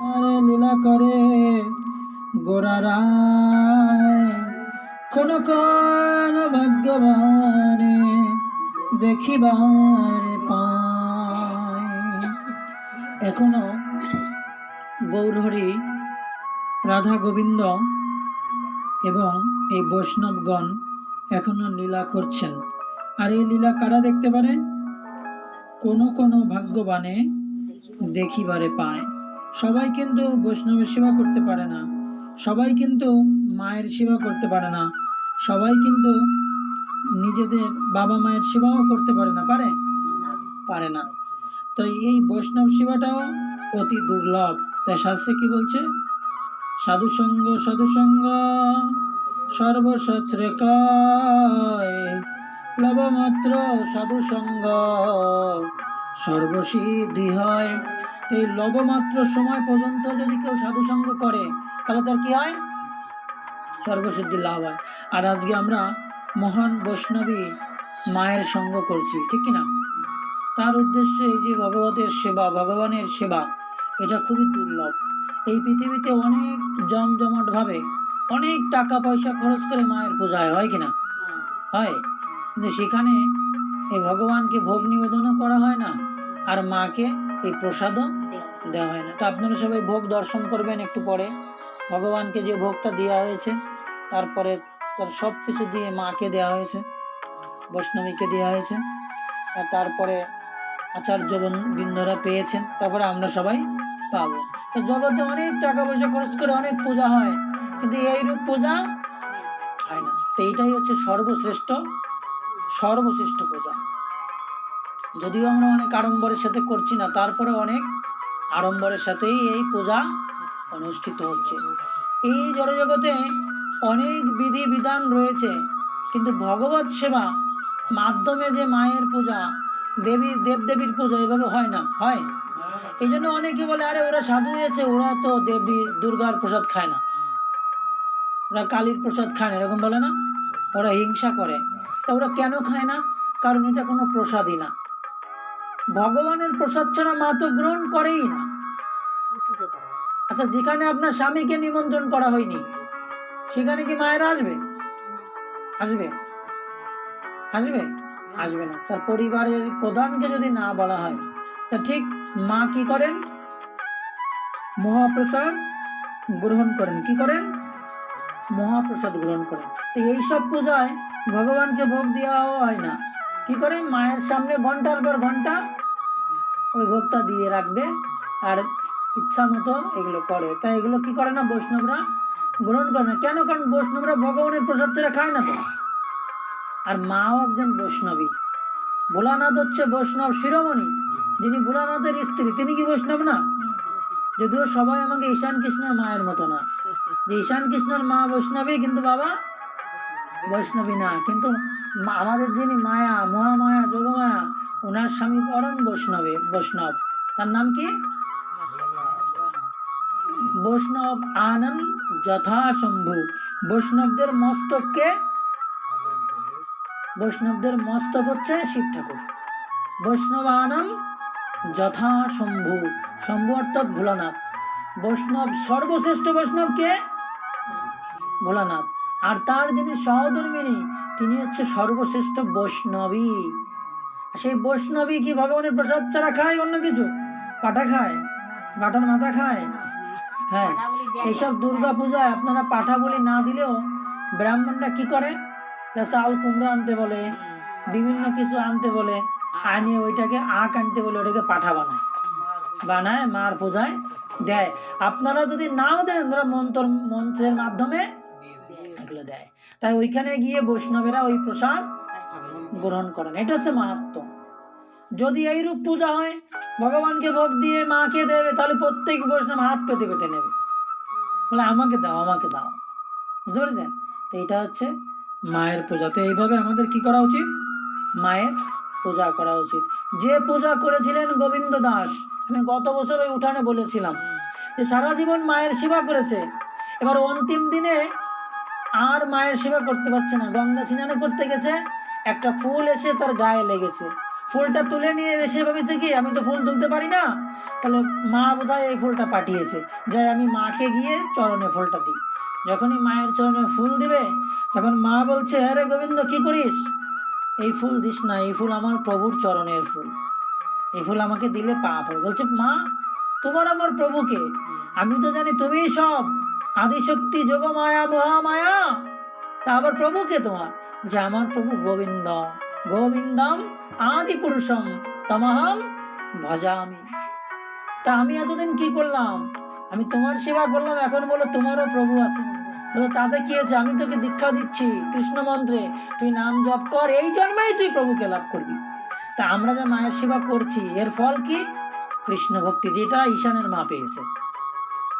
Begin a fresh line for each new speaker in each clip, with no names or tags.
আরে লীলা করে, গোরা রায় কোন কোন ভাগ্যবানে দেখিবার পায়। এখনও গৌরহরি, রাধা গোবিন্দ এবং এই বৈষ্ণবগণ এখনও লীলা করছেন। আর এই লীলা কারা দেখতে পারে? কোনো কোনো ভাগ্যবানে দেখিবারে পায়। সবাই কিন্তু বৈষ্ণবের সেবা করতে পারে না। সবাই কিন্তু মায়ের সেবা করতে পারে না। সবাই কিন্তু নিজেদের বাবা মায়ের সেবাও করতে পারে না। পারে? পারে না। তাই এই বৈষ্ণব সেবাটাও অতি দুর্লভ। তাই শাস্ত্রে কি বলছে? সাধুসঙ্গ সাধুসঙ্গ সাধু সঙ্গ সর্বশস্ত্রে কয় লবমাত্র সাধু সর্বসিদ্ধি হয়। এই লবমাত্র সময় পর্যন্ত যদি কেউ সাধু সঙ্গ করে, তাহলে তার কি হয়? সর্বসিদ্ধি লাভ হয়। আর আজকে আমরা মহান বৈষ্ণবী মায়ের সঙ্গ করছি, ঠিক কি না? তার উদ্দেশ্যে এই যে ভগবতের সেবা, ভগবানের সেবা, এটা খুবই দুর্লভ। এই পৃথিবীতে অনেক জমজমাট ভাবে অনেক টাকা পয়সা খরচ করে মায়ের পূজায় হয় কিনা হয়। কিন্তু সেখানে এই ভগবানকে ভোগ নিবেদনও করা হয় না, আর মাকে এই প্রসাদও দেওয়া হয় না। তো আপনারা সবাই ভোগ দর্শন করবেন একটু পরে। ভগবানকে যে ভোগটা দেওয়া হয়েছে, তারপরে তার সব কিছু দিয়ে মাকে দেওয়া হয়েছে, বৈষ্ণবীকে দেওয়া হয়েছে, আর তারপরে আচার্য বন- বৃন্দরা পেয়েছেন, তারপরে আমরা সবাই পাবো। তো জগতে অনেক টাকা পয়সা খরচ করে অনেক পূজা হয়, কিন্তু এইরূপ পূজা হয় না। তো এইটাই হচ্ছে সর্বশ্রেষ্ঠ সর্বশ্রেষ্ঠ পূজা। যদিও আমরা অনেক আড়ম্বরের সাথে করছি না, তারপরে অনেক আড়ম্বরের সাথেই এই পূজা অনুষ্ঠিত হচ্ছে। এই জড়জগতে অনেক বিধি বিধান রয়েছে, কিন্তু ভগবত সেবা মাধ্যমে যে মায়ের পূজা, দেবী, দেবদেবীর পূজা এভাবে হয় না, হয়? এই জন্য অনেকে বলে, আরে, ওরা সাধু হয়েছে, ওরা তো দেবী দুর্গার প্রসাদ খায় না। ওরা কালীর প্রসাদ খায় না, এরকম বলে না? ওরা হিংসা করে। তা ওরা কেন খায় না? কারণ এটা কোনো প্রসাদই না। ভগবানের প্রসাদ ছাড়া মা তো গ্রহণ করেই না। আচ্ছা যেখানে আপনার স্বামীকে নিমন্ত্রণ করা হয়নি, সেখানে কি মায়েরা আসবে? আসবে। আসবে? আসবে না। তার পরিবারের প্রধানকে যদি না বলা হয়, তা ঠিক মা কি করেন? মহাপ্রসাদ গ্রহণ করেন। কি করেন? মহাপ্রসাদ গ্রহণ করেন। তো এইসব পূজায় ভগবানকে ভোগ দেওয়া হয় না। কি করে মায়ের সামনে ঘণ্টার পর ঘণ্টা ওই ভোগটা দিয়ে রাখবে আর ইচ্ছা মতো এগুলো করে। তাই এগুলো কি করে না বৈষ্ণবরা গ্রহণ করে না? কেন? কারণ বৈষ্ণবরা ভগবানের প্রসাদ ছাড়া খায় না তো। আর মাও একজন বৈষ্ণবী। ভোলানাথ হচ্ছে বৈষ্ণব শিরোমণি। যিনি ভোলানাথের স্ত্রী, তিনি কি বৈষ্ণব না? যদিও সবাই আমাকে ঈশান কৃষ্ণের মায়ের মতো না। যে ঈশান কৃষ্ণের মা বৈষ্ণবী, কিন্তু বাবা বৈষ্ণবী না। কিন্তু আমাদের যিনি মায়া, মহামায়া, যোগমায়া ওনার স্বামী পরম বৈষ্ণবে, বৈষ্ণব। তার নাম কি? বৈষ্ণব আনন্দ যথাশম্ভু বৈষ্ণবদের মস্তককে বৈষ্ণবদের মস্তক হচ্ছে শিব ঠাকুর। বৈষ্ণব আনন্দ যথাশম্ভু শম্ভু অর্থাৎ ভোলানাথ। বৈষ্ণব সর্বশ্রেষ্ঠ বৈষ্ণবকে ভোলানাথ। আর তার যিনি সহধর্মিনী, তিনি হচ্ছে সর্বশ্রেষ্ঠ বৈষ্ণবী। সেই বৈষ্ণবী কি ভগবানের প্রসাদ ছাড়া খায় অন্য কিছু? পাটা খায়? বাটার মাথা খায়? হ্যাঁ এইসব দুর্গা পূজায় আপনারা পাঠা বলি না দিলেও ব্রাহ্মণরা কি করে? চাল কুমড়ো আনতে বলে, বিভিন্ন কিছু আনতে বলে, আনিয়ে ওইটাকে আখ আনতে বলে, ওটাকে পাঠা বানায়। বানায়, মার পূজায় দেয়। আপনারা যদি নাও দেন তারা মন্ত্র, মন্ত্রের মাধ্যমে, এগুলো দেয়। তাই ওইখানে গিয়ে বৈষ্ণবেরা ওই প্রসাদ গ্রহণ করেন। এটা হচ্ছে মাহাত্ম। যদি এইরূপ পূজা হয়, ভগবানকে ভোগ দিয়ে মাকে দেবে, তাহলে প্রত্যেক বৈষ্ণব হাত পেতে পেতে নেবে। বলে, আমাকে দাও আমাকে দাও। বুঝতে পেরেছেন? তো এটা হচ্ছে মায়ের পূজা। তো এইভাবে আমাদের কি করা উচিত? মায়ের পূজা করা উচিত। যে পূজা করেছিলেন গোবিন্দ দাস, আমি গত বছর ওই উঠানে বলেছিলাম যে, সারা জীবন মায়ের সেবা করেছে। এবার অন্তিম দিনে আর মায়ের সেবা করতে পারছে না। গঙ্গা স্নানে করতে গেছে, একটা ফুল এসে তার গায়ে লেগেছে। ফুলটা তুলে নিয়ে এসে ভেবেছে কি, আমি তো ফুল তুলতে পারি না। তাহলে মা বোধহয় এই ফুলটা পাঠিয়েছে। যাই, আমি মাকে গিয়ে চরণে ফুলটা দিই। যখনই মায়ের চরণে ফুল দিবে, তখন মা বলছে, আরে গোবিন্দ, কি করিস? এই ফুল দিস না, এই ফুল আমার প্রভুর চরণের ফুল। এই ফুল আমাকে দিলে পাপ হয়। বলছে, মা, তোমার আমার প্রভুকে? আমি তো জানি তুমি সব। আদিশক্তি, যোগমায়া, মহামায়া। তা আবার প্রভুকে তোমার? যে আমার প্রভু গোবিন্দ। গোবিন্দম আদি পুরুষম তমহম ভজামি। তা আমি এতদিন কি করলাম? আমি তোমার সেবা করলাম, এখন বলো তোমারও প্রভু আছে। বলো, তাতে কি হয়েছে আমি তোকে দীক্ষা দিচ্ছি, কৃষ্ণ মন্ত্রে। তুই নাম জপ কর, এই জন্মেই তুই প্রভুকে লাভ করবি। তা আমরা যে মায়ের সেবা করছি, এর ফল কি? কৃষ্ণ ভক্তি, যেটা ঈশানের মা পেয়েছে।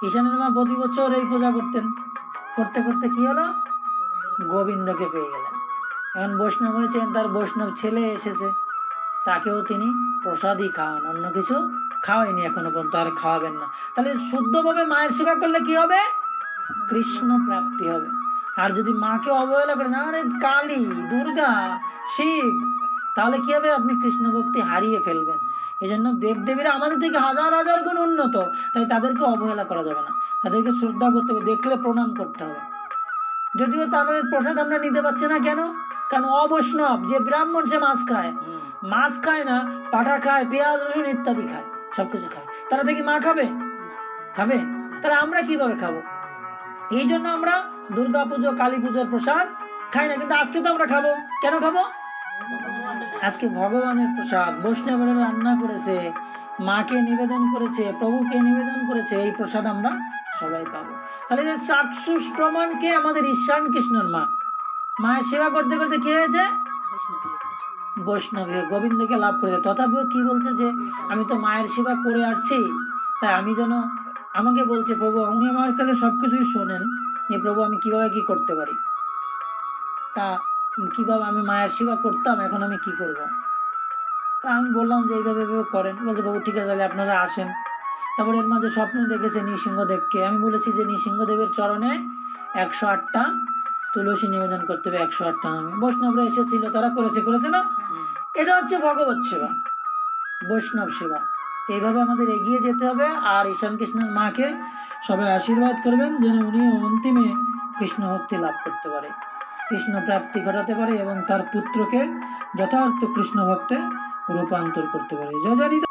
ঈশানের মা প্রতি বছর এই পূজা করতেন। করতে করতে কি হলো? গোবিন্দকে পেয়ে গেলেন। এখন বৈষ্ণব হয়েছেন, তার বৈষ্ণব ছেলে এসেছে। তাকেও তিনি প্রসাদই খাওয়ান, অন্য কিছু খাওয়াইনি এখনও পর্যন্ত, আর খাওয়াবেন না। তাহলে শুদ্ধভাবে মায়ের সেবা করলে কি হবে? কৃষ্ণ প্রাপ্তি হবে। আর যদি মাকে অবহেলা করে করেন, আরে কালী, দুর্গা, শিব, তাহলে কি হবে? আপনি কৃষ্ণ ভক্তি হারিয়ে ফেলবেন। এই জন্য দেবদেবীরা আমাদের থেকে হাজার হাজার গুণ উন্নত। তাই তাদেরকে অবহেলা করা যাবে না। তাদেরকে শ্রদ্ধা করতে হবে, দেখলে প্রণাম করতে হবে। যদিও তাদের প্রসাদ আমরা নিতে পারছি না কেন? কারণ অবৈষ্ণব যে ব্রাহ্মণ সে মাছ খায়। মাছ খায় না পাঠা খায় পেঁয়াজ রসুন ইত্যাদি খায় সব কিছু খায়। তারা দেখি মা খাবে? খাবে? তাহলে আমরা কীভাবে খাব? এই জন্য আমরা দুর্গা পুজো কালী পুজোর প্রসাদ খাই না কিন্তু আজকে তো আমরা খাব। কেন খাব? আজকে ভগবানের প্রসাদ। বৈষ্ণবেরা রান্না করেছে। মাকে নিবেদন করেছে, প্রভুকে নিবেদন করেছে, এই প্রসাদ আমরা সবাই পাবো। তাহলে যে চাক্ষুষ প্রমাণকে আমাদের ঈশ্বান কৃষ্ণর মা, মায়ের সেবা করতে করতে কি হয়েছে? বৈষ্ণব গোবিন্দকে লাভ করেছে। তথাপিও কি বলছে যে, আমি তো মায়ের সেবা করে আসছি, তাই আমি যেন আমাকে বলছে, প্রভু, উনি আমার কাছে সব কিছুই শোনেন যে, প্রভু, আমি কীভাবে কি করতে পারি? তা কীভাবে আমি মায়ের সেবা করতাম, এখন আমি কি করব? তা আমি বললাম যে এইভাবে এইভাবে করেন। বলছে বাবু ঠিক আছে তাহলে আপনারা আসেন। তারপর এর মাঝে স্বপ্ন দেখেছে নৃসিংহদেবকে। আমি বলেছি যে নৃসিংহদেবের চরণে একশো আটটা তুলসী নিবেদন করতে হবে একশো আটটা নামে। বৈষ্ণবরা এসেছিল তারা করেছে করেছে না? এটা হচ্ছে ভগবত সেবা বৈষ্ণব সেবা। এইভাবে আমাদের এগিয়ে যেতে হবে আর ঈশান কৃষ্ণের মাকে সবাই আশীর্বাদ করবেন যেন উনি অন্তিমে কৃষ্ণ ভক্তি লাভ করতে পারে। কৃষ্ণ প্রাপ্তি ঘটাতে পারে এবং তার পুত্রকে যথার্থ কৃষ্ণ ভক্তে রূপান্তর করতে পারে জয় জানি